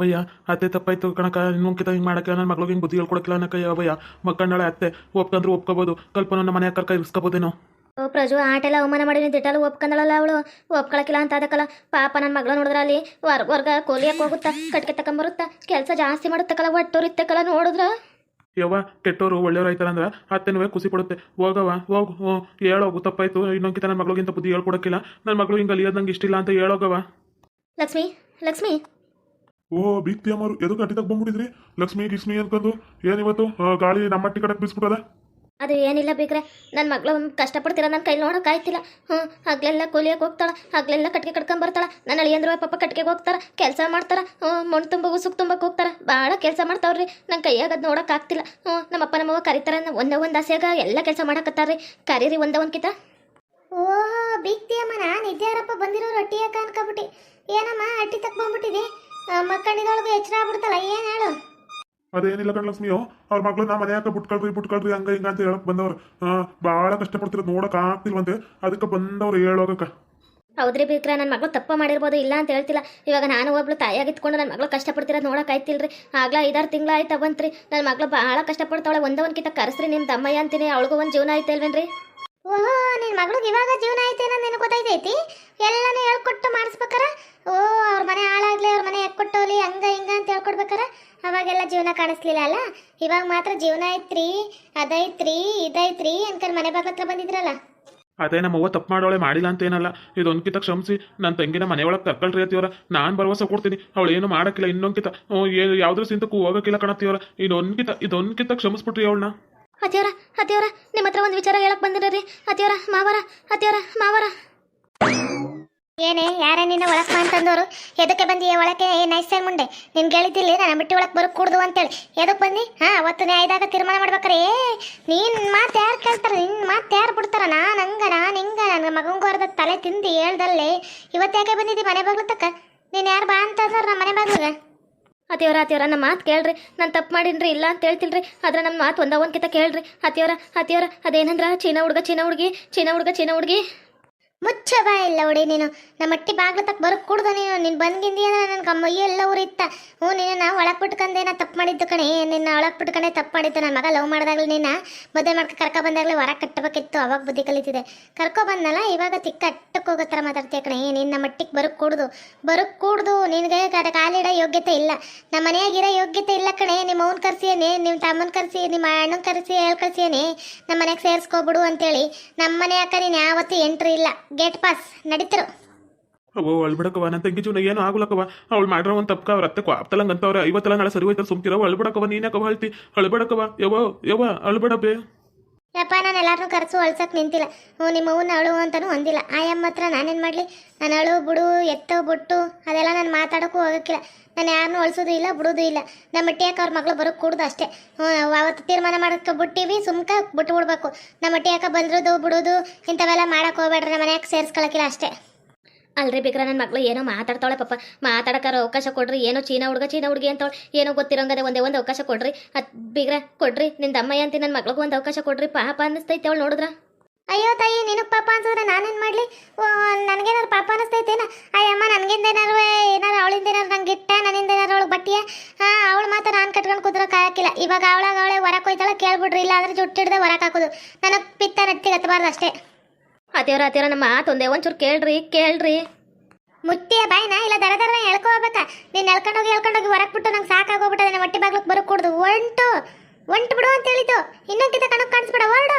ಅವಯ್ಯ ಅತ್ತೆ ತಪ್ಪಾಯ್ತು ಕಣಕ ಇನ್ನೊಂದ್ಕಿತ ಹಿಂಗೆ ಮಾಡಕ್ಕೆ ನನ್ನ ಮಗಳಿಗೆ ಹಿಂಗೆ ಬುದ್ಧಿ ಹೇಳ್ಕೊಡಕ್ಕಿಲ್ಲ ಅನ್ನಕ ಅವಯ್ಯ ಮಕ್ಕಳ ಅತ್ತೆ ಒಪ್ಕಂದ್ರೆ ಒಪ್ಕೋಬೋದು. ಕಲ್ಪನ ನಮ್ಮ ಮನೆ ಕರ್ಕ ಇರಿಸ್ಕೋಬೋದೇನೋ. ಓ ಪ್ರಜು ಆಟೆಲ್ಲ ಅವಮಾನ ಮಾಡಿ ದಿಟ್ಟಲ್ಲ ಒಪ್ಕೊಂಡಳಲ್ಲ ಅವಳು. ಒಪ್ಕೊಳಕಿಲ್ಲ ಅಂತ ಅದಕ್ಕಲ್ಲ. ಪಾಪ ನನ್ನ ಮಗಳು ನೋಡಿದ್ರೆ ಅಲ್ಲಿ ವರ್ಗ ವರ್ಗ ಕೋಲಿಯಕ್ಕೆ ಹೋಗುತ್ತಾ ಕಟ್ಕೆ ತಕೊಂಬರುತ್ತಾ ಕೆಲಸ ಜಾಸ್ತಿ ಮಾಡುತ್ತಕ್ಕಲ್ಲ ಒಟ್ಟೋರಿತ್ತಕ್ಕಲ್ಲ ನೋಡಿದ್ರ? ಯವ್ವ ಕೆಟ್ಟೋರು ಒಳ್ಳೆಯವ್ರು ಆಯ್ತಾರಂದ್ರೆ ಅತ್ತೆನೂ ಖುಷಿ ಪಡುತ್ತೆ. ಹೋಗವ ಹೋಗು ಹ್ಞೂ ಹೇಳೋಗು ತಪ್ಪಾಯ್ತು ಇನ್ನೊಂದ್ಕಿತ ನನ್ನ ಮಗಳಿಗಿಂತ ಬುದ್ಧಿ ಹೇಳ್ಕೊಡಕ್ಕಿಲ್ಲ. ನನ್ನ ಮಗಳು ಹಿಂಗೆ ಅಲ್ಲಿ ನಂಗೆ ಇಷ್ಟಿಲ್ಲ ಅಂತ ಹೇಳೋಗವ ಲಕ್ಷ್ಮಿ ಲಕ್ಷ್ಮಿ. ಓ ಬಿತ್ತಿ ಅಮ್ಮರು ಎದು ಕಟ್ಟಿದಾಗ ಬಂದ್ಬಿಟ್ಟಿದ್ರಿ. ಲಕ್ಷ್ಮಿ ಗಿಸ್ಮಿ ಅನ್ಕೊಂಡು ಏನಿವತ್ತು ಗಾಳಿ ನಮ್ಮ ಕಡೆ ಬಿಸ್ಬಿಟ್ಟದ? ಅದು ಏನಿಲ್ಲ ಬೇಕ್ರೆ ನನ್ನ ಮಗಳು ಕಷ್ಟಪಡ್ತೀರ ನನ್ನ ಕೈ ನೋಡೋಕ್ಕಾಯ್ತಿಲ್ಲ ಹ್ಞೂ ಹಗ್ಲೆಲ್ಲ ಕೂಲಿಯಾಗಿ ಹೋಗ್ತಾಳೆ ಹಗ್ಲೆಲ್ಲ ಕಟ್ಟಿಗೆ ಕಟ್ಕೊಂಡ್ ಬರ್ತಾಳೆ. ನನ್ನ ಅಳಿಯಂದ್ರ ಪಾಪ ಕಟ್ಟಿಗೆ ಹೋಗ್ತಾರ ಕೆಲಸ ಮಾಡ್ತಾರ. ಹ್ಞೂ ಮಣ್ಣು ತುಂಬ ಉಸುಕ್ ತುಂಬಕ್ಕೆ ಹೋಗ್ತಾರ. ಭಾಳ ಕೆಲಸ ಮಾಡ್ತಾವ್ರಿ ನನ್ನ ಕೈಯಾಗ ಅದು ನೋಡೋಕ್ಕಾಗ್ತಿಲ್ಲ ಹ್ಞೂ ನಮ್ಮ ಅಪ್ಪ ನಮ್ಮವ್ವ ಕರಿತಾರ ಒಂದೇ ಒಂದು ಆಸೆಯಾಗ ಎಲ್ಲ ಕೆಲಸ ಮಾಡಕತ್ತಾರ್ರಿ. ಕರೀರಿ ಒಂದೇ ಒಂದು ಕಿತ. ಓಹೋ ಬಿಗ್ತಿ ಅಮ್ಮ ನಾನು ಇದ್ಯಾರಪ್ಪ ಬಂದಿರೋ ರೊಟ್ಟಿ ಯಾಕ ಅನ್ಕೊಬಿಟ್ಟಿ. ಏನಮ್ಮ ಅಟ್ಟಿ ತಕ್ಕೊಂಬಿಟ್ಟಿದೆ ಮಕ್ಕಳಿದೊಳಗೂ ಎಚ್ಚರ ಆಗ್ಬಿಡ್ತಲ್ಲ ಏನು ಹೇಳು? ಅದೇನಿಲ್ಲ ಕಣ್ಲಕ್ಷ್ಮಿಯೋ ಅವ್ರ ಮಗಳು ನಾ ಮನೆಯಾಕ ಬಿಟ್ಕೊಳ್ರಿ ಬಿಟ್ಕೊಳ್ರಿ ಹಂಗ ಹಿಂಗ ಅಂತ ಹೇಳಕ್ ಬಂದವ್ರು. ಬಾಳ ಕಷ್ಟಪಡ್ತಿರೋದು ನೋಡಕ್ ಆಗ್ತಿಲ್ವಂತೆ ಅದಕ್ಕೆ ಬಂದವ್ರು ಹೇಳೋಕ ಹೌದ್ರಿ ಬೇಕ್ರ ನನ್ನ ಮಗಳು ತಪ್ಪ ಮಾಡಿರ್ಬೋದು ಇಲ್ಲ ಅಂತ ಹೇಳ್ತಿಲ್ಲ. ಇವಾಗ ನಾನು ಒಬ್ಳು ತಾಯಿಯಾಗಿತ್ಕೊಂಡು ನನ್ನ ಮಗಳು ಕಷ್ಟಪಡ್ತಿರೋದು ನೋಡಕ್ ಆಯ್ತಿಲ್ರಿ. ಆಗ್ಲ ಐದಾರು ತಿಂಗಳ ಆಯ್ತಾ ಬಂತ್ರಿ ನನ್ನ ಮಗಳು ಭಾಳ ಕಷ್ಟಪಡ್ತಾವಳೆ ಒಂದ ಒಂದು ಕಿತ ಕರೆಸ್ರಿ ನಿಮ್ಮ ತಮ್ಮಯ್ಯ ಅಂತೀನಿ ಅವಳಿಗೂ ಒಂದು ಜೀವನ ಆಯ್ತಲ್ವೇನ್ರಿ ಓಹೋ ನಿನ್ ಮಗಳಿಗೆ ಇವಾಗ ಜೀವನ ಐತೇನೋ ನಿನಗೆ ಗೊತ್ತಾಯ್ತೈತಿ? ಎಲ್ಲಾನು ಹೇಳ್ಕೊಟ್ಟು ಜೀವನ ಕಾಣಿಸ್ಲಿಲ್ಲ ಅಲ್ಲ? ಇವಾಗ ಮಾತ್ರ ಜೀವನ ಐತ್ರಿ ಅದೈತ್ರಿ ಇದೈತ್ರಿ ಅನ್ಕೊಂಡು ಮನೆ ಬಾಗ್ಲತ್ರ ಬಂದಿದ್ರಲ್ಲ? ಅದೇ ನಮ್ಮವ್ವ ತಪ್ಪು ಮಾಡೋಳೆ ಮಾಡಿಲ್ಲ ಅಂತ ಏನಲ್ಲ. ಇದೊಂದ್ಕಿತ ಕ್ಷಮಿಸಿ ನನ್ನ ತಂಗಿನ ಮನೆಯೊಳಗೆ ಕರ್ಕೊಳ್ರಿ ಅತ್ತಿಯವರ. ನಾನು ಭರವಸೆ ಕೊಡ್ತೀನಿ. ಅವಳು ಏನು ಮಾಡಕ್ಕಿಲ್ಲ ಇನ್ನೊಂದ್ಕಿತ. ಏನು ಯಾವ್ದ್ರ ಸಿಂತಕ್ಕೂ ಹೋಗಕ್ಕಿಲ್ಲ ಕಣತ್ತಿಯವರ. ಇದೊಂದ್ಕಿತ ಇದೊಂದ್ಕಿತ ಕ್ಷಮಿಸ್ಬಿಟ್ರಿ ಅವಳನ್ನ. ಅತಿಯವರ ಅತಿಯವರ ನಿಮ್ಮ ಹತ್ರ ಒಂದು ವಿಚಾರ ಹೇಳಕ್ ಬಂದಿರ್ರಿ ಅತಿಯವರ ಮಾವರ ಅತಿಯವರ ಮಾವರ. ಏನೇ, ಯಾರೇ ನಿನ್ನ ಒಳಕ್ ಅಂತಂದವರು ಎದಕ್ಕೆ ಬಂದಿ ಒಳಕ್ಕೆ? ನೈಸ್ ಮುಂಡೆ, ನಿನ್ ಕೇಳಿದ್ದಿಲ್ಲ ನಾನು ಬಿಟ್ಟು ಒಳಕ್ ಬರೋ ಕುಡ್ದು ಅಂತೇಳಿ. ಎದಕ್ಕೆ ಬಂದಿ? ಹಾ, ಅವತ್ತು ಐದಾಗ ತೀರ್ಮಾನ ಮಾಡ್ಬೇಕಾರೆ. ಏ, ನೀನ್ ಮಾತು ಯಾರು ಕೇಳ್ತಾರ? ನಿನ್ ಮಾತು ಯಾರು ಬಿಡ್ತಾರ? ನಾನು ಹಂಗ, ನಾನು ಹಿಂಗ, ನನ್ನ ಮಗಂಗೋರ್ದ ತಲೆ ತಿಂದು ಹೇಳ್ದಲ್ಲೇ. ಇವತ್ತು ಯಾಕೆ ಬಂದಿದ್ದಿ ಮನೆ ಬಾಗ್ಲು ತಕ್ಕ? ನೀನು ಯಾರು ಬಾ ಅಂತ ಅಂದ್ರ ನಮ್ಮ ಮನೆ ಬಾಗ್ಲಿಗೆ? ಅತಿಯವರ ಅತಿಯವರ ನಮ್ಮ ಮಾತು ಕೇಳ್ರಿ. ನಾನು ತಪ್ಪು ಮಾಡಿನ್ರಿ, ಇಲ್ಲ ಅಂತ ಹೇಳ್ತಿಲ್ರಿ. ಆದ್ರೆ ನಮ್ಮ ಮಾತು ಒಂದ ಒಂದ್ಕಿತ ಕೇಳ್ರಿ. ಅತಿಯವರ ಅತಿಯವರ ಅದೇನಂದ್ರ? ಚೀನಾ ಹುಡುಗ, ಚೀನಾ ಹುಡುಗಿ, ಚೀನಾ ಹುಡುಗ, ಚೀನಾ ಹುಡುಗಿ. ಮುಚ್ಚ ಬಾ ಇಲ್ಲ ಹುಡಿ ನೀನು. ನಮ್ಮ ಅಟ್ಟಿ ಬಾಗ್ಲ ತಕ್ಕ ಬರೋಕ್ ಕುಡ್ದು ನೀನು. ನೀನು ಬಂದ್ಗಿಂದಿ ಅಂದ್ರೆ ನನ್ನ ಕಮ್ಮಯ್ಯ ಎಲ್ಲ ಊರಿತ್ತ ಹ್ಞೂ, ನೀನು ನಾ ಒಳಗೆ ಬಿಟ್ಕಂದೆ ನಾ ತಪ್ಪು ಮಾಡಿದ್ದು ಕಣೆ. ನಿನ್ನ ಒಳಗೆ ಬಿಟ್ಕೊಂಡೆ ತಪ್ಪು ಮಾಡಿದ್ದು ನನ್ನ ಮಗ ಲವ್ ಮಾಡಿದಾಗ್ಲಿ ನಿನ್ನ ಮದುವೆ ಮಾಡ್ಕೊ ಕರ್ಕೊ ಬಂದಾಗಲೇ ಹೊರ ಕಟ್ಟಬೇಕಿತ್ತು. ಅವಾಗ ಬುದ್ಧಿ ಕಲಿತಿದೆ. ಕರ್ಕೊ ಬಂದಲ್ಲ ಇವಾಗ ತಿಕ್ಕ ಅಟ್ಟಕ್ಕೆ ಹೋಗೋ ಥರ ಮಾತಾಡ್ತೀಯ ಕಣೆ. ನಿನ್ನ ಮಟ್ಟಿಗೆ ಬರೋಕ್ ಕೂಡ್ದು. ಬರೋಕ್ ಕೂಡ್ದು. ನಿನಗೆ ಕಾಲಿಡೋ ಯೋಗ್ಯತೆ ಇಲ್ಲ. ನಮ್ಮ ಮನೆಯಾಗಿರೋ ಯೋಗ್ಯತೆ ಇಲ್ಲ ಕಣೆ. ನಿಮ್ಮ ಅವ್ನ ಕರ್ಸಿಯೇನೆ, ನಿಮ್ಮ ತಮ್ಮನ ಕರ್ಸಿ, ನಿಮ್ಮ ಅಣ್ಣನ ಕರ್ಸಿ, ಹೇಳ್ ಕರ್ಸಿಯೇನೆ ನಮ್ಮ ಮನೆಗೆ ಸೇರಿಸ್ಕೊಬಿಡು ಅಂತೇಳಿ. ನಮ್ಮ ಮನೆ ಅಕ್ಕ ನೀನು ಯಾವತ್ತೂ ಎಂಟ್ರಿ ಇಲ್ಲ. ಗೇಟ್ ಪಾಸ್ ನಡೀತಿರು. ಅವೋ ಅಳ್ಬಿಡಕವ ನನ್ನ ತಂಗಿ ಜೀವನ ಏನು ಆಗ್ಲಕ್ಕವ ಅವಳು ಮಾಡಿರೋ ಒಂದು ತಪ್ಪ ಅವ್ರ ಅತ್ತೆ ಕ್ವಾಪ್ತಲಂಗ್ ಅವ್ರ ಐವತ್ತಲ್ಲ ನಾಳೆ ಸರಿ ಹೋಯ್ತಲ್ಲ ಸುಮ್ತಿರೋ ಅಳ್ಬಿಡಕವ ನೀನ್ಯಾಕವ ಹೇಳ್ತಿ? ಅಳ್ಬಿಡಕವ ಯವ ಯವ ಅಳ್ಬಿಡಬೇ ಯಪ್ಪ, ನಾನು ಎಲ್ಲಾರನ್ನೂ ಕರೆಸು ಅಳ್ಸಕ್ಕೆ ನಿಂತಿಲ್ಲ. ಹ್ಞೂ, ನಿಮ್ಮ ಅವ್ನ ಅಳು ಅಂತಲೂ ಹೊಂದಿಲ್ಲ ಆಯಮ್ಮ ಹತ್ರ ನಾನೇನು ಮಾಡಲಿ? ನಾನು ಅಳು, ಬಿಡು, ಎತ್ತು, ಬಿಟ್ಟು, ಅದೆಲ್ಲ ನಾನು ಮಾತಾಡೋಕ್ಕೂ ಹೋಗೋಕ್ಕಿಲ್ಲ. ನಾನು ಯಾರನ್ನೂ ಅಳಿಸೋದು ಇಲ್ಲ, ಬಿಡೋದು ಇಲ್ಲ. ನಮ್ಮ ಮಟ್ಟಿಯಾಕ ಅವ್ರ ಮಗಳು ಬರೋಕ್ಕೆ ಕೂಡ್ದು ಅಷ್ಟೇ. ಹ್ಞೂ ಅವತ್ತು ತೀರ್ಮಾನ ಮಾಡಕ್ಕೆ ಬಿಟ್ಟಿವಿ, ಸುಮ್ಕ ಬಿಟ್ಟು ಬಿಡ್ಬೇಕು ನಮ್ಮ ಮಟ್ಟಿಯಾಕ ಬಂದಿರೋದು, ಬಿಡೋದು, ಇಂಥವೆಲ್ಲ ಮಾಡೋಕ್ಕೆ ಹೋಗ್ಬೇಡ್ರಿ, ನಮ್ಮ ಮನ್ಯಾಗ ಸೇರಿಸ್ಕೊಳಕ್ಕಿಲ್ಲ ಅಷ್ಟೇ. ಅಲ್ರಿ ಬೇಕ್ರ ನನ್ನ ಮಗಳು ಏನೋ ಮಾತಾಡ್ತಾಳೆ ಪಪ್ಪ ಮಾತಾಡಕ್ಕಾರ ಅವಕಾಶ ಕೊಡ್ರಿ. ಏನೋ ಚೀನಾ ಹುಡುಗ, ಚೀನಾ ಹುಡುಗಿ ಅಂತವಳು. ಏನೋ ಗೊತ್ತಿರೋಂಗದೆ ಒಂದೇ ಒಂದು ಅವಕಾಶ ಕೊಡ್ರಿ. ಅದ್ ಬಿಗ್ರ ಕೊಡ್ರಿ. ನಿನ್ನ ಅಮ್ಮ ಅಂತ ನನ್ನ ಮಗಳಿಗೂ ಒಂದು ಅವಕಾಶ ಕೊಡ್ರಿ. ಪಾಪ ಅನ್ನಿಸ್ತೈತೆ ಅವಳು ನೋಡಿದ್ರ. ಅಯ್ಯೋ ತಾಯಿ, ನಿನಗೆ ಪಾಪ ಅನ್ಸಿದ್ರೆ ನಾನೇನು ಮಾಡಲಿ? ನನಗೇನಾದ್ರು ಪಾಪ ಅನ್ನಿಸ್ತೈತೇನ? ಅಯ್ಯಮ್ಮ ನನಗಿಂದ ಏನಾರು ಏನಾರು ಅವಳಿಂದ ಏನಾರು ನಂಗೆ ಇಟ್ಟ, ನನ್ನಿಂದ ಏನಾರು ಅವಳು ಬಟ್ಟಿಯ? ಹಾಂ, ಅವಳು ಮಾತ್ರ ನಾನು ಕಟ್ಕೊಂಡು ಕುದ್ರಕ್ಕೆ ಹಾಕಿಲ್ಲ ಇವಾಗ ಅವಳಾಗ ಅವಳೆ ಹೊರಕ್ಕೆ ಹೋಯ್ತಾಳೆ ಕೇಳ್ಬಿಡ್ರಿ. ಇಲ್ಲ ಅಂದ್ರೆ ಜುಟ್ಟಿಡ್ದೆ ಹೊರಕ್ಕೆ ಹಾಕೋದು. ನನಗೆ ಪಿತ್ತ ನೆತ್ತಿಗೆ ಹತ್ತಬಾರ್ದು ಅಷ್ಟೇ. ಅದೇವ್ರ ಅದೇವ್ರ ನಮ್ಮ ಮಾತು ಒಂದೇ ಒಂಚೂರು ಕೇಳ್ರಿ ಕೇಳ್ರಿ. ಮುಟ್ಟಿಯ ಬಾಯ್ನ ಇಲ್ಲ ದರ ದರ ಎಳ್ಕೋಬೇಕಾ ನೀನು ಎಳ್ಕೊಂಡೋಗಿ ಎಳ್ಕೊಂಡೋಗಿ ಹೊರಗೆ ಬಿಟ್ಟು ನಂಗೆ ಸಾಕಾಗೋಗ್ಬಿಟ್ಟದೆ. ಅದನ್ನ ಹೊಟ್ಟೆ ಬಾಗ್ಲಕ್ಕೆ ಬರೋಕ್ ಕೊಡ್ದು. ಒಂಟು ಒಂಟು ಬಿಡು ಅಂತ ಹೇಳಿದ್ದು. ಇನ್ನೊಂದಿದ್ದ ಕಣಕ್ಕೆ ಕಾಣಿಸ್ಬಿಡ ಹೊರಡು.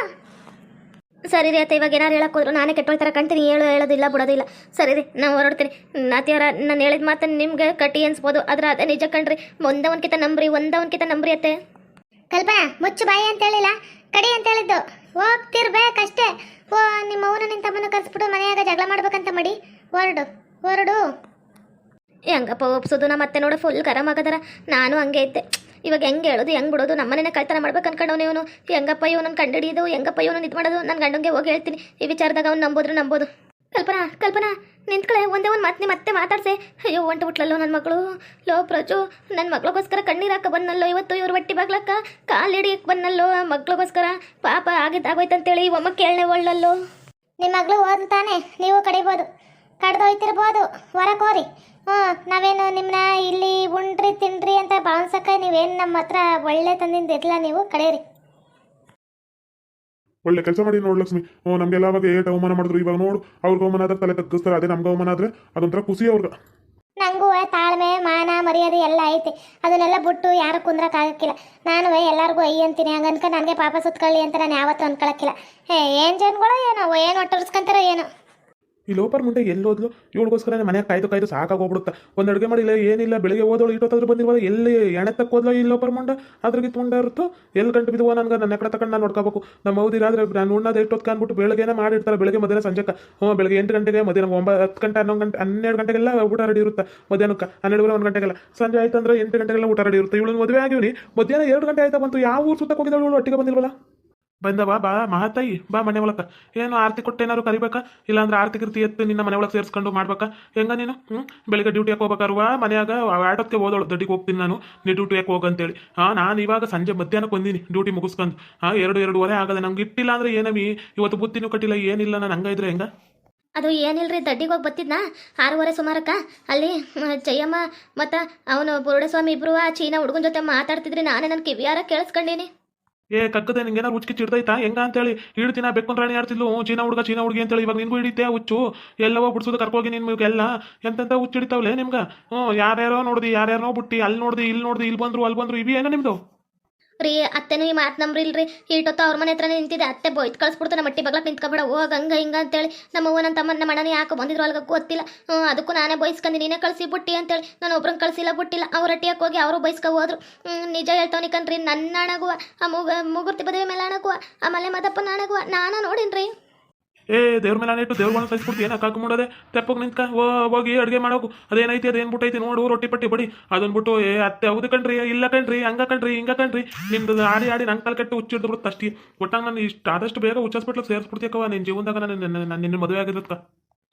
ಸರಿ ರೀ ಅತ್ತ ಇವಾಗ ಏನಾರು ಹೇಳಕ್ಕೆ ಹೋದ್ರು ನಾನೇ ಕೆಟ್ಟೋಗ್ತಾರ ಕಾಣ್ತೀನಿ. ಹೇಳು ಹೇಳೋದಿಲ್ಲ ಬಿಡೋದಿಲ್ಲ. ಸರಿ ರೀ ನಾವು ಹೊರಡ್ತೀನಿ. ನಾತಿಯವರ ನಾನು ಹೇಳಿದ ಮಾತನ್ನು ನಿಮ್ಗೆ ಕಟ್ಟಿ ಅನ್ಸ್ಬೋದು ಆದ್ರೆ ಅದೇ ನಿಜ ಕಣ್ರಿ ಒಂದವನ್ಕಿತ ನಂಬ್ರಿ ಒಂದವನ್ಕಿತ ನಂಬ್ರಿ ಅತ್ತೆ. ಕಲ್ಪನಾ ಮುಚ್ಚು ಬಾಯಿ ಅಂತ ಹೇಳಿಲ್ಲ. ಕಡಿ ಅಂತ ಹೇಳಿದ್ದು. ಹೋಗ್ತಿರ್ಬೇಕಷ್ಟೇ. ಓ ನಿಮ್ಮ ಅವನು ನಿನ್ನ ತಮ್ಮನ ಕರ್ಸ್ಬಿಟ್ಟು ಮನೆಯಾಗ ಜಗಳ ಮಾಡ್ಬೇಕಂತ ಮಾಡಿ. ಹೊರಡು ಹೊರಡು. ಹೆಂಗಪ್ಪ ಒಪ್ಸೋದು? ನಮ್ಮ ಮತ್ತೆ ನೋಡು ಫುಲ್ ಗರಂ ಆಗದಾರ. ನಾನು ಹಂಗೆ ಇದ್ದೆ. ಇವಾಗ ಹೆಂಗೆ ಹೇಳೋದು, ಹೆಂಗೆ ಬಿಡೋದು? ನಮ್ಮನೆ ಕಳ್ತನ ಮಾಡ್ಬೇಕು ಅನ್ಕೊಂಡವನು ಇವನು. ಹೆಂಗಪ್ಪ ಇವನು ಕಂಡಿಡಿಯೋದು ಹೆಂಗಪ್ಪ ಇವನು ಇದು ಮಾಡೋದು ನನ್ನ ಗಂಡಂಗೆ ಹೋಗಿ ಹೇಳ್ತೀನಿ. ಈ ವಿಚಾರದಾಗ ಅವ್ನು ನಂಬೋದ್ರು ನಂಬೋದು. ಕಲ್ಪನಾ ಕಲ್ಪನಾ ನಿಂತ್ಕಳೆ ಒಂದೇ ಒಂದು ಮಾತು ಮತ್ತೆ ಮಾತಾಡ್ಸೆ. ಅಯ್ಯೋ, ಒಂಟು ಬಿಟ್ಲಲ್ಲೋ ನನ್ನ ಮಗಳು. ಲೋ, ಪ್ರಜು ನನ್ನ ಮಗಳಿಗೋಸ್ಕರ ಕಣ್ಣೀರು ಹಾಕ ಬಂದಲ್ಲೋ ಇವತ್ತು ಇವ್ರ ಬಟ್ಟಿ ಬಾಗ್ಲಕ್ಕ? ಕಾಲು ಹಿಡಿಯಕ್ಕೆ ಬಂದಲ್ಲೋ ಮಗಳಿಗೋಸ್ಕರ? ಪಾಪ ಆಗಿದ್ದಾಗೋಯ್ತಂತೇಳಿ ಒಮ್ಮಕ್ಕೆ ಕೇಳನೆ ಒಳ್ಳಲ್ಲೋ. ನಿಮ್ಮ ಮಗಳು ಓದ್ತಾನೆ ತಾನೆ, ನೀವು ಕಡಿಬೋದು. ಕಡ್ದೋಯ್ತಿರ್ಬೋದು ವರ ಕೋರಿ ಹ್ಞೂ, ನಾವೇನು ನಿಮ್ಮನ್ನ ಇಲ್ಲಿ ಉಂಡ್ರಿ ತಿನ್ರಿ ಅಂತ ಭಾವಿಸಕ್ಕೆ ನೀವೇನು ನಮ್ಮ ಹತ್ರ ಒಳ್ಳೆ ತಂದಿಂದ ಇರಲ್ಲ ನೀವು? ಕಡೆಯರಿ. ಒಳ್ಳೆ ಕೆಲಸ ಮಾಡಿ ನೋಡು ಲಕ್ಷ್ಮಿ. ಹ್ಞೂ ನಮಗೆಲ್ಲ ಅವಾಗ ಏಟ್ ಅವಮಾನ ಮಾಡಿದ್ರು. ಇವಾಗ ನೋಡು, ಅವ್ರಿಗೆ ಅವಮಾನ ಆದ್ರೆ ತಲೆ ತಗ್ಗಿಸ್ತಾರೆ. ಅದೇ ನಮ್ಗೆ ಅವಮಾನ ಆದ್ರೆ ಅದೊಂಥರ ಖುಷಿ ಅವ್ರಿಗೆ. ನಂಗೂ ತಾಳ್ಮೆ, ಮಾನ, ಮರ್ಯಾದೆ ಎಲ್ಲ ಐತೆ. ಅದನ್ನೆಲ್ಲ ಬಿಟ್ಟು ಯಾರು ಕುಂದ್ರಕ್ಕಾಗಕ್ಕಿಲ್ಲ ನಾನು ಎಲ್ಲರಿಗೂ ಅಯ್ಯ ಅಂತೀನಿ. ಹಂಗನ್ಕ ನನಗೆ ಪಾಪ ಸುತ್ಕೊಳ್ಳಿ ಅಂತ ನಾನು ಯಾವತ್ತೂ ಅನ್ಕೊಳಕ್ಕಿಲ್ಲ. ಏ, ಏನು ಜನಗಳು ಏನೋ, ಏನು ಒಟ್ಟರ್ಸ್ಕೊಂತಾರೋ ಏನೋ. ಈ ಲೋಪರ್ ಮುಂದೆ ಎಲ್ಲೋದ್ಲು ಇವಳಿಗೋಸ್ಕರ ಮನೆಯಾಗ ಕಾಯ್ದು ಕಾಯ್ದು ಸಾಕಾಗೋಗ್ಬಿಡುತ್ತೆ. ಒಂದು ಅಡುಗೆ ಮಾಡಿಲ್ಲ ಏನಿಲ್ಲ, ಬೆಳಿಗ್ಗೆ ಓದೋಳು ಇಟ್ಟೋತಾದ್ರು ಬಂದಿರುವಾಗ ಎಲ್ಲಿ ಎಣೆ ತಕ್ಕೋದ್ಲ ಈ ಲೋಪರ್ ಮುಂಡ? ಅದ್ರಿಗೆ ತುಂಡ ಇರುತ್ತೋ? ಎಲ್ಲಿ ಗಂಟು ಬಿದ್ದುವ ನನ್ಗೆ ನನ್ನ ಕಡೆ ತಕೊಂಡು ನಾನು ನೋಡ್ಕೋಬೇಕು. ನಮ್ಮ ಹೌದಿರಾದ್ರೆ ನಾನು ಉಣ್ಣದ ಎಷ್ಟು ಅಂದ್ಬಿಟ್ಟು ಬೆಳಗ್ಗೆನೇ ಮಾಡಿರ್ತಾರೆ ಬೆಳಗ್ಗೆ ಮಧ್ಯಾಹ್ನ ಸಂಜೆಕ. ಹ್ಞೂ ಬೆಳಗ್ಗೆ ಎಂಟು ಗಂಟೆಗೆ ಮಧ್ಯಾಹ್ನ ಒಂಬತ್ತು ಹತ್ತು ಗಂಟೆ, ಹನ್ನೊಂದು ಗಂಟೆ, ಹನ್ನೆರಡು ಗಂಟೆಗೆಲ್ಲ ಊಟ ರೆಡಿ ಇರುತ್ತೆ ಮಧ್ಯಾಹ್ನಕ್ಕೆ. ಹನ್ನೆರಡು ಒಂದು ಗಂಟೆಗೆಲ್ಲ. ಸಂಜೆ ಆಯ್ತು ಅಂದ್ರೆ ಎಂಟು ಗಂಟೆಗೆಲ್ಲ ಊಟ ರೆಡಿ ಇರುತ್ತೆ. ಇವಳು ಮದುವೆ ಆಗಿವಿ ಮಧ್ಯಾಹ್ನ ಎರಡು ಗಂಟೆ ಆಯ್ತಾ ಬಂತು? ಯಾವ ಊರು ಸುತ್ತ ಹೋಗಿದ್ದಾಳು ಒಟ್ಟಿಗೆ ಬಂದಿಲ್ವಲ್ಲ? ಬಂದವ ಬಾ ಮಹಾತಾಯಿ ಬಾ ಮನೆ ಒಳಕ. ಏನು ಆರತಿ ಕೊಟ್ಟೇನಾರು ಕರಿಬೇಕಾ? ಇಲ್ಲಾಂದ್ರೆ ಆರತಿ ಕೃತಿ ಎತ್ತು ನಿನ್ನ ಮನೆ ಒಳಗೆ ಸೇರಿಸ್ಕೊಂಡು ಮಾಡ್ಬೇಕಾ? ಹೆಂಗ ನೀನು? ಹ್ಞೂ ಬೆಳಿಗ್ಗೆ ಡ್ಯೂಟಿ ಯಾಕೆ ಹೋಗ್ಬೇಕಾರುವ ಮನೆಯಾಗ ಆಟೋಕ್ಕೆ ಓದೋಳು ದಡ್ಡಿಗೆ ಹೋಗ್ತೀನಿ ನಾನು. ನೀ ಡ್ಯೂಟಿ ಯಾಕೆ ಹೋಗಂತೇಳಿ ಹಾಂ ನಾನು ಇವಾಗ ಸಂಜೆ ಮಧ್ಯಾಹ್ನಕ್ಕೆ ಬಂದೀನಿ ಡ್ಯೂಟಿ ಮುಗಿಸ್ಕೊಂಡು ಹಾಂ ಎರಡು, ಎರಡೂವರೆ ಆಗದೆ. ನಂಗೆ ಇಟ್ಟಿಲ್ಲ ಅಂದ್ರೆ ಏನವಿ ಇವತ್ತು ಬುತ್ತಿನೂ ಕಟ್ಟಿಲ್ಲ, ಏನಿಲ್ಲ ನಾನು ಹಂಗ ಇದ್ರೆ ಹೆಂಗ? ಅದು ಏನಿಲ್ರಿ, ದಡ್ಡಿಗೆ ಹೋಗಿ ಬತ್ತಿದ್ನಾ? ಆರೂವರೆ ಸುಮಾರಕ್ಕ. ಅಲ್ಲಿ ಜಯಮ್ಮ ಮತ್ತು ಅವನು ಬುರುಡಸ್ವಾಮಿ ಇಬ್ಬರು ಆ ಚೀನಾ ಹುಡುಗನ ಜೊತೆ ಮಾತಾಡ್ತಿದ್ರಿ. ನಾನೇ ನನ್ನ ಕಿವಿಯಾರ ಕೇಳಿಸ್ಕೊಂಡೀನಿ. ಏ ಕಕ್ಕದೆ ನಿಂಗೇನ ಹುಚ್ಚಿ ಚಿಡ್ದೈತಾ ಹೆಂಗ ಅಂತೇಳಿ? ಹಿಡಿದು ದಿನ ಬೆಕ್ಕೊಂಡು ರಾಣಿ ಆಡ್ತಿದ್ಲು ಚೀನಾ ಹುಡುಗ, ಚೀನಾ ಹುಡುಗಿ ಅಂತೇಳಿ ಇವಾಗ ನಿನ್ಗೂ ಹಿಡಿತೆ ಹುಚ್ಚು. ಎಲ್ಲವೋ ಬಿಡ್ಸೋದು ಕರ್ಕೋಗಿ ನಿಮ್ಗೆಲ್ಲ ಎಂತೆಂತ ಹುಚ್ಚು ಹಿಡಿತಾವಲೆ ನಿಮ್ಗ? ಹ್ಞೂ, ಯಾರ್ಯಾರೋ ನೋಡಿದಿ ಯಾರ್ಯಾರೋ ಬಿಟ್ಟು, ಅಲ್ಲಿ ನೋಡಿದಿ, ಇಲ್ಲಿ ನೋಡಿದಿ, ಇಲ್ಲಿ ಬಂದ್ರು, ಅಲ್ಲಿ ಬಂದ್ರು, ಇವಿ ಏನೋ ನಿಮ್ದು? ರೀ, ಅತ್ತೆನೂ ಈ ಮಾತು ನಂಬ್ರಿಲ್ರಿ ಈಟೊತ್ತು ಅವ್ರ ಮನೆ ಹತ್ರನೇ ನಿಂತಿದೆ. ಅತ್ತೆ ಬೊಯ್ತು ಕಳಿಸ್ಬಿಡ್ತು, ನಮ್ಮ ಮಟ್ಟಿ ಬಗ್ಲಕ್ಕೆ ನಿಂತ್ಕೊಬೇಡ. ಹೋಗ ಹಂಗ ಹಿಂಗ ಅಂತೇಳಿ ನಮ್ಮ ಅವ್ವ ನನ್ನ ತಮ್ಮನ ಅಣ್ಣನ ಯಾಕೆ ಬಂದಿದ್ರು ಅಲ್ಗ ಗೊತ್ತಿಲ್ಲ. ಅದಕ್ಕೂ ನಾನೇ ಬಯಸ್ಕಂದು ನೀನೇ ಕಳಿಸಿ ಬಿಟ್ಟಿ ಅಂತೇಳಿ. ನಾನು ಒಬ್ರನ್ನ ಕಳಿಸಿಲ್ಲ, ಬಿಟ್ಟಿಲ್ಲ. ಅವ್ರ ಅಟ್ಟಿಯಕ್ಕೆ ಹೋಗಿ ಅವರು ಬಯಸ್ಕೊ ಹೋದ್ರು. ನಿಜ ಹೇಳ್ತಾವನಿ ಕಣ್ರಿ ನನ್ನ ಅಣಗುವ ಆ ಮುಗ ಮುಗುರ್ತಿ ಬದವಿ ಮೇಲೆ ಅಣಗುವ ಆಮೇಲೆ ಮದಪ್ಪನ ಅಣಗುವ ನಾನು ನೋಡಿನ್ರಿ. ಏ, ದೇವ್ರ ಮೇಲೆ ಇಟ್ಟು ದೇವ್ರ ಬಂದು ಕಳಿಸ್ಬಿಡ್ತಿ ಏನ ಕಾಕು ಮಾಡೋದೆ? ತೆಪ್ಪಗೆ ನಿಂತ್ಕ ಹೋಗಿ ಅಡುಗೆ ಮಾಡೋಕು. ಅದೇನೈತಿ, ಅದೇನು ಬಿಟ್ಟೈತಿ ನೋಡು, ರೊಟ್ಟಿ ಪಟ್ಟಿ ಬಡಿ. ಅದನ್ನ ಬಿಟ್ಟು, ಏ, ಅತ್ತೆ, ಹೌದು ಕಣ್ರಿ, ಇಲ್ಲ ಕಣ್ರಿ, ಹಂಗ ಕಣ್ರಿ, ಹಿಂಗ ಕಣ್ರಿ. ನಿಮ್ದು ಆಡಿ ಆಡಿ ನಂಗೆ ಕಾಲ್ ಕಟ್ಟು ಹುಚ್ಚಿಡ್ದು ಬಿಡುತ್ತೆ ಅಷ್ಟೇ. ಒಟ್ಟಾಗ ನಾನು ಇಷ್ಟು ಆದಷ್ಟು ಬೇಗ ಹುಚ್ಚಾಸ್ಬಿಟ್ಲಿಗೆ ಸೇರಿಸ್ಬಿಡ್ತೀಕವ ನಿನ್ನ ಜೀವನದಾಗ ನಾನು ನಾನು ನಿನ್ನ ಮದುವೆ ಆಗಿರುತ್ತಾ?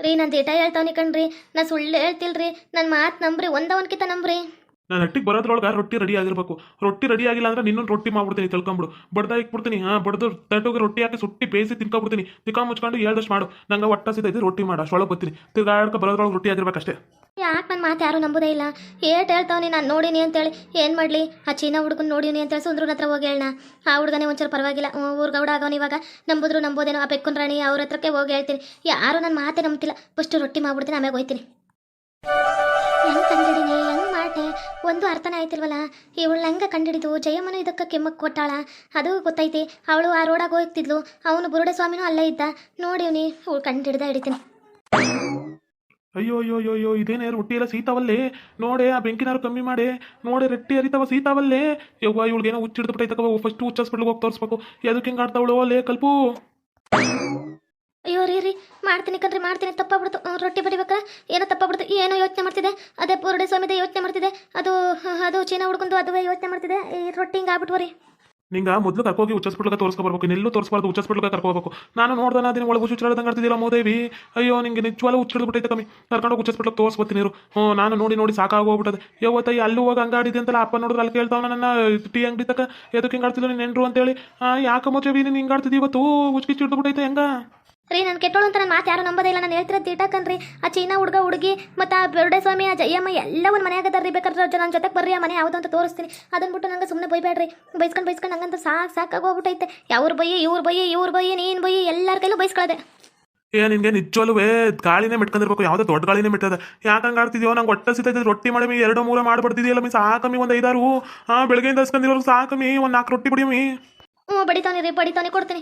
ರೀ ನಾನು ದಿಟ ಹೇಳ್ತಾವನಿ ಕಣ್ರಿ. ನಾ ಸುಳ್ಳು ಹೇಳ್ತಿಲ್ರಿ. ನನ್ನ ಮಾತು ನಂಬ್ರಿ ಒಂದವನ್ಕಿತ ನಂಬ್ರಿ. ನಾನು ಹಟ್ಟಿಗೆ ಬರೋದ್ರೊಳಗೆ ರೊಟ್ಟಿ ರೆಡಿ ಆಗಿರ್ಬೇಕು? ರೊಟ್ಟಿ ರೆಡಿ ಆಗಿಲ್ಲ ಅಂದ್ರೆ ನಿನ್ನೊಂದು ರೊಟ್ಟಿ ಮಾಡ್ಬಿಡ್ತೀನಿ, ತಿಳ್ಕೊಂಬಿಡು. ಬಡ್ದ ಇಕ್ಬಿಡ್ತೀನಿ, ಹಾಂ, ಬಡ್ದು ತಟ್ಟೋಗಿ ರೊಟ್ಟಿ ಹಾಕಿ ಸುಟ್ಟಿ ಬೇಯಿಸಿ ತಿನ್ಕೊಬಿಡ್ತೀನಿ. ತಿಕ್ಕ ಮುಚ್ಕೊಂಡು ಹೇಳ್ದಷ್ಟು ಮಾಡು. ನಂಗೆ ಒಟ್ಟ ಸಿದ್ದೈತಿ ರೊಟ್ಟಿ ಮಾಡು ಅಷ್ಟೊಳಗೆ ಬರ್ತೀನಿ. ತಿರ್ಗಾಡ್ಕ ಬರೋದ್ರೊಳಗೆ ರೊಟ್ಟಿ ಆಗಿರ್ಬೇಕಷ್ಟೇ. ಯಾಕೆ ನನ್ನ ಮಾತು ಯಾರು ನಂಬೋದೇ ಇಲ್ಲ. ಏಟ್ ಹೇಳ್ತಾವನಿ, ನಾನು ನೋಡೀನಿ ಅಂತೇಳಿ. ಏನು ಮಾಡಲಿ? ಆ ಚೀನಾ ಹುಡುಗನ ನೋಡೀನಿ ಅಂತೇಳಿ ಸುಂದ್ರನ ಹತ್ರ ಹೋಗಿ ಹೇಳಣ ಆ ಹುಡುಗನೇ ಒಂಚೂರು ಪರವಾಗಿಲ್ಲ. ಊರ್ಗೌಡ ಆಗೋನು ಇವಾಗ. ನಂಬಿದ್ರು ನಂಬೋದೇನೋ ಆ ಬೆಕ್ಕನ್ ರಾಣಿ ಅವ್ರ ಹತ್ರಕ್ಕೆ ಹೋಗಿ ಹೇಳ್ತೀನಿ. ಯಾರು ನನ್ನ ಮಾತೇ ನಂಬ್ತಿಲ್ಲ. ಫಸ್ಟ್ ರೊಟ್ಟಿ ಮಾಡ್ಬಿಡ್ತೀನಿ ಆಮೇಲೆ ಹೋಯ್ತೀನಿ. ಹೆಂಗೆ ಕಂಡಿಡೀನಿ ಹೆಂಗೆ ಒಂದು ಅರ್ಥನೇ ಆಯ್ತಿಲ್ವಲ್ಲ? ಇವಳು ಲಂಗ ಕಂಡಿಡಿದು ಜಯಮ್ಮನ ಇದಕ್ಕೆ ಕೆಮ್ಮಕ್ಕೆ ಕೊಟ್ಟಾಳ. ಅದು ಗೊತ್ತೈತಿ. ಅವಳು ಆ ರೋಡಾಗ ಹೋಗ್ತಿದ್ಲು. ಅವನು ಬುರುಡೆ ಸ್ವಾಮಿನೂ ಅಲ್ಲೇ ಇದ್ದ. ನೋಡಿವ್ನಿ ಅವಳು ಕಂಡಿಡ್ದ ಹಿಡಿತೀನಿ. ಅಯ್ಯೋ ಅಯ್ಯೋ ಅಯ್ಯೋ ಅಯ್ಯೋ ಇದೇನೇ ರೊಟ್ಟಿ ಎಲ್ಲ ಸೀತಾವಲ್ಲೇ? ನೋಡೆ, ಆ ಬೆಂಕಿನಾರು ಕಮ್ಮಿ ಮಾಡಿ. ನೋಡಿ, ರೊಟ್ಟಿ ಅರಿತಾವ ಸೀತಾವಲ್ಲೇ? ಯವ್ವ ಇವಳಿಗೇನೋ ಹುಚ್ಚಿಡ್ದು ಬಿಟ್ಟೈತಕ್ಕ ಫಸ್ಟ್ ಹುಚ್ಚ ಹಾಸ್ಪಿಟ್ಲಿಗೆ ಹೋಗಿ ತೋರಿಸ್ಬೇಕು. ಎದಕ್ಕೆ ಹಿಂಗೆ ಆಡ್ತಾವಳು ಲೇ ಕಲ್ಪು. ಅಯ್ಯೋ, ರೀ ರೀ. ಮಾಡ್ತೀನಿ ಕಣ್ರಿ, ಮಾಡ್ತೀನಿ. ತಪ್ಪಾಗ್ಬಿಡ್ತು. ರೊಟ್ಟಿ ಬಡಿಬೇಕ ಏನೋ ತಪ್ಪಾಗ್ಬಿಡ್ತು. ಏನೋ ಯೋಚನೆ ಮಾಡ್ತಿದೆ. ಅದೇ ಪೂರ್ಡೆ ಸ್ವಾಮಿದೆ ಯೋಚನೆ ಮಾಡ್ತಿದೆ. ಅದು ಅದು ಚೀನಾ ಹುಡ್ಕೊಂಡು ಅದುವೇ ಯೋಚನೆ ಮಾಡ್ತಿದೆ. ಈ ರೊಟ್ಟಿ ಹಿಂಗೆ ರೀ ನಿಂಗ ಮೊದಲು ಕರ್ಕೋಗಿ ಉಚ್ಚ ತೋರಿಸ್ಕೊ ಬರ್ಬೇಕು ಇನ್ನೆಲ್ಲೂ ತೋರಿಸ್ಬಾರ್ದು ಹುಚ್ಚಾಸ್ಪಿಟ್ಲಿಗೆ ಕರ್ಕೋಬೇಕು. ನಾನು ನೋಡ್ದಾನ ದಿನ ಒಳಗೆ ಹುಚ್ಚಿಡ್ದಂಗೆ ಆಡ್ತಿದ್ದಿಲ್ಲ ಮೋದೇವಿ. ಅಯ್ಯೋ, ನಿಂಗೆ ನಿಜವಾಗ್ಲೂ ಹುಚ್ಚಿಡ್ದು ಬಿಟ್ಟೈತೆ ಕಮ್ಮಿ. ಕರ್ಕೊಂಡು ಹುಚ್ಚಾಸ್ಪಿಟ್ಲಿಗೆ ತೋರಿಸ್ಬತ್ತೀನಿ ನೀರು ಹ್ಞೂ, ನಾನು ನೋಡಿ ನೋಡಿ ಸಾಕಾಗೋಗ್ಬಿಟ್ಟದೆ. ಯಾವತ್ತೈ ಅಲ್ಲೂ ಹೋಗಿ ಹಂಗಾಡಿದೆ ಅಂತಲ್ಲ ಅಪ್ಪ ನೋಡಿದ್ರೆ ಅಲ್ಲಿ ಕೇಳ್ತಾವ ನನ್ನ ಟೀ ಅಂಗಡಿ ತಕ್ಕ ಎದಕ್ಕೆ ಹಿಂಗೆ ಆಡ್ತಿಲ್ಲ ನೀನು ನೆಂಟ್ರು ಅಂತೇಳಿ. ಯಾಕೆ ಮೋದೇವಿ, ನೀನು ಹಿಂಗೆ ಆಡ್ತಿದ್ದೀವಿ ಇವತ್ತು? ಉಚ್ಚಿ ಚಿಡ್ದು ಬಿಟ್ಟೈತೆ ಹೆಂಗ? ರೀ ನಾನು ಕೆಟ್ಟೋಳು ಅಂತ ನನ್ನ ಮಾತು ಯಾರು ನಂಬೋದೇ ಇಲ್ಲ. ನಾನು ಹೇಳ್ತಿರೋದು ರೀ ಆ ಚೀನಾ ಹುಡುಗ ಹುಡುಗಿ ಮತ್ತು ಆ ಬೆರುಡೆ ಸ್ವಾಮಿ ಆ ಜಯಮ್ಮ ಎಲ್ಲ ಒಂದು ಮನೆಯಾಗ ರೀ ಬೇಕಾದ್ರೆ ನನ್ನ ಜೊತೆಗೆ ಬರ್ರಿ ಆ ಮನೆ ಯಾವುದು ಅಂತ ತೋರಿಸ್ತೀನಿ. ಅದನ್ನ ಬಿಟ್ಟು ನಂಗೆ ಸುಮ್ಮನೆ ಬೈಬೇಡ್ರಿ ಬೈಸ್ಕೊಂಡು ಬೈಸ್ಕೊಂಡು ನಂಗಂತ ಸಾಕು ಸಾಕಾಗೋಗ್ಬಿಟ್ಟೈತೆ ಯಾವ್ರು ಬೈಯಿ ಇವ್ರ ಬೈಯಿ ಇವ್ರ ಬೈಯಿ ನೀನು ಬೈಯಿ ಎಲ್ಲರ ಕೈಲೂ ಬೈಸ್ಕೊಳ್ಳೋದೆ ಏ ನಿನ್ಗೆ ನಿಜವಲ್ವೇ? ಗಾಳಿನೇ ಮೆಟ್ಕೊಂಡಿರ್ಬೇಕು. ಯಾವುದೋ ದೊಡ್ಡ ಗಾಳಿನೇ ಮೆಟ್ಟದ. ಯಾಕೆ ಹಂಗೆ ಆಡ್ತಿದ್ಯೋ? ನಂಗೆ ಒಟ್ಟ ಸಿಗ್ತೈತೆ ರೊಟ್ಟಿ ಮಾಡಿ ಎರಡು ಮೂರು ಮಾಡ್ಬಿಡ್ತಿದ್ಯಲ್ಲ ಮೀ? ಸಾಕಮ್ಮಿ ಒಂದು ಐದಾರು. ಹಾಂ ಬೆಳಗ್ಗೆಯಿಂದ ಹಸ್ಕೊಂಡಿರೋರು ಸಾಕಮ್ಮಿ ಒಂದು ನಾಲ್ಕು ರೊಟ್ಟಿ ಬಿಡಿಯಮ್ಮಿ ಹ್ಞೂ ಬಡಿತಾನೆ ರೀ ಬಡಿತಾನೆ ಕೊಡ್ತೀನಿ.